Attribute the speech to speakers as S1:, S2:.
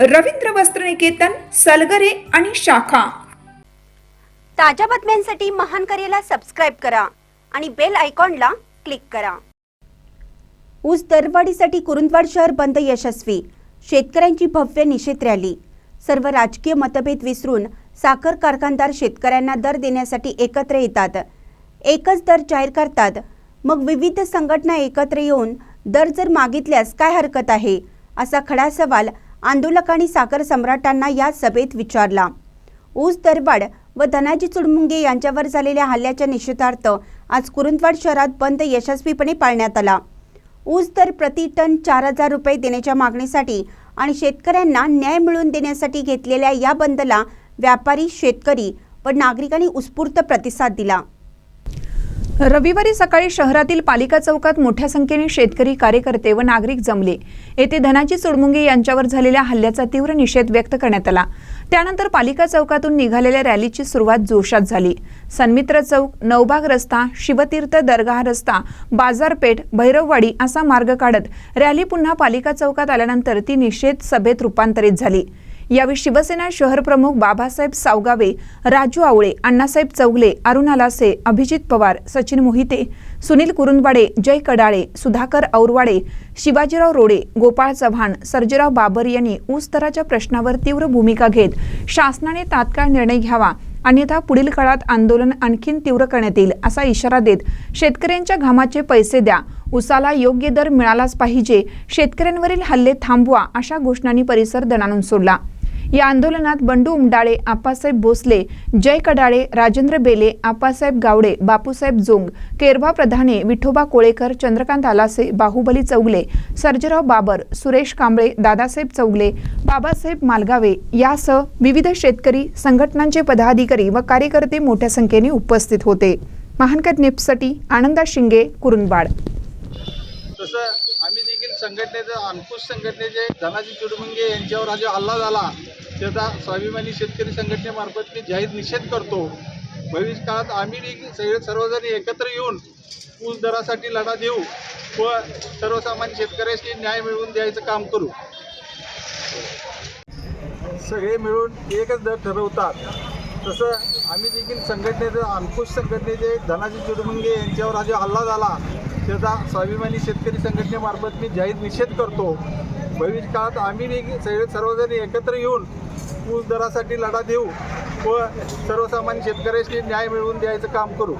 S1: रवींद्र वस्त्रनिकेतन सलगरे आणि शाखा.
S2: ताज्या बातम्यांसाठी महान करेला सबस्क्राईब करा आणि बेल आयकॉनला क्लिक करा. ऊस दरवाढीसाठी कुरुंदवाड शहर बंद यशस्वी. शेतकऱ्यांची भव्य निषेध रॅली. सर्व राजकीय मतभेद विसरून साखर कारखानदार शेतकऱ्यांना दर देण्यासाठी एकत्र येतात. एकच दर जाहीर करतात. मग विविध संघटना एकत्र येऊन दर जर मागितल्यास काय हरकत आहे? असा खडा सवाल आंदोलकांनी साखर सम्राटांना या सभेत विचारला. ऊस दरबाड व धनाजी चुडमुंगे यांच्यावर झालेल्या हल्ल्याच्या निषेधार्थ आज कुरुंदवाड शहरात बंद यशस्वीपणे पाळण्यात आला. ऊस दर प्रति टन चार हजार रुपये देण्याच्या मागणीसाठी आणि शेतकऱ्यांना न्याय मिळवून देण्यासाठी घेतलेल्या या बंदला व्यापारी शेतकरी व नागरिकांनी उत्स्फूर्त प्रतिसाद दिला.
S1: रविवारी सकाळी शहरातील पालिका चौकात मोठ्या संख्येने शेतकरी कार्यकर्ते व नागरिक जमले. येथे धनाजी चुडमुंगे यांच्यावर झालेल्या हल्ल्याचा तीव्र निषेध व्यक्त करण्यात आला. त्यानंतर पालिका चौकातून निघालेल्या रॅलीची सुरुवात जोशात झाली. सन्मित्र चौक नवबाग रस्ता शिवतीर्थ दर्गा रस्ता बाजारपेठ भैरववाडी असा मार्ग काढत रॅली पुन्हा पालिका चौकात आल्यानंतर ती निषेध सभेत रूपांतरित झाली. यावेळी शिवसेना शहर प्रमुख बाबासाहेब सावगावे राजू आवळे अण्णासाहेब चौगले अरुण आलासे अभिजित पवार सचिन मोहिते सुनील कुरुंदवाडे जय कडाळे सुधाकर औरवाडे शिवाजीराव रोडे गोपाळ चव्हाण सर्जेराव बाबर यांनी ऊस दराच्या प्रश्नावर तीव्र भूमिका घेत शासनाने तात्काळ निर्णय घ्यावा अन्यथा पुढील काळात आंदोलन आणखीन तीव्र करण्यात येईल असा इशारा देत शेतकऱ्यांच्या घामाचे पैसे द्या उसाला योग्य दर मिळालाच पाहिजे शेतकऱ्यांवरील हल्ले थांबवा अशा घोषणांनी परिसर दणानून सोडला. या आंदोलनात बंडू उमडाळे आप्पासाहेब भोसले जय कडाळे राजेंद्र बेले आप्पासाहेब गावडे बापूसाहेब जोंग केरवा प्रधाने विठोबा कोळेकर चंद्रकांत आलासे बाहुबली चौगले सर्जराव बाबर सुरेश कांबळे दादासाहेब चौगले बाबासाहेब मालगावे यासह विविध शेतकरी संघटनांचे पदाधिकारी व कार्यकर्ते मोठ्या संख्येने उपस्थित होते. महानकर निपसाठी आनंदा शिंगे कुरुंदवाड.
S3: तसं आम्ही देखील संघटनेचं अंकुश संघटनेचे धनाजी चुडमुंगे यांच्यावर हा जो हल्ला झाला. त्याचा स्वाभिमानी शेतकरी संघटनेमार्फत मी जाहीर निषेध करतो. भविष्य काळात आम्ही देखील सगळे सर्वजण एकत्र येऊन ऊस दरासाठी लढा देऊ व सर्वसामान्य शेतकऱ्याशी न्याय मिळवून द्यायचं काम करू. सगळे मिळून एकच दर ठरवतात. तसं आम्ही देखील संघटनेचं अंकुश संघटनेचे धनाजी चुडमुंगे यांच्यावर हा जो हल्ला झाला. त्याचा स्वाभिमानी शेतकरी संघटनेमार्फत मी जाहीर निषेध करतो. भविष्य काळात आम्ही सर्वजण एकत्र येऊन ऊस दरासाठी लढा देऊ व सर्वसामान्य शेतकऱ्याशी न्याय मिळवून द्यायचं काम करू.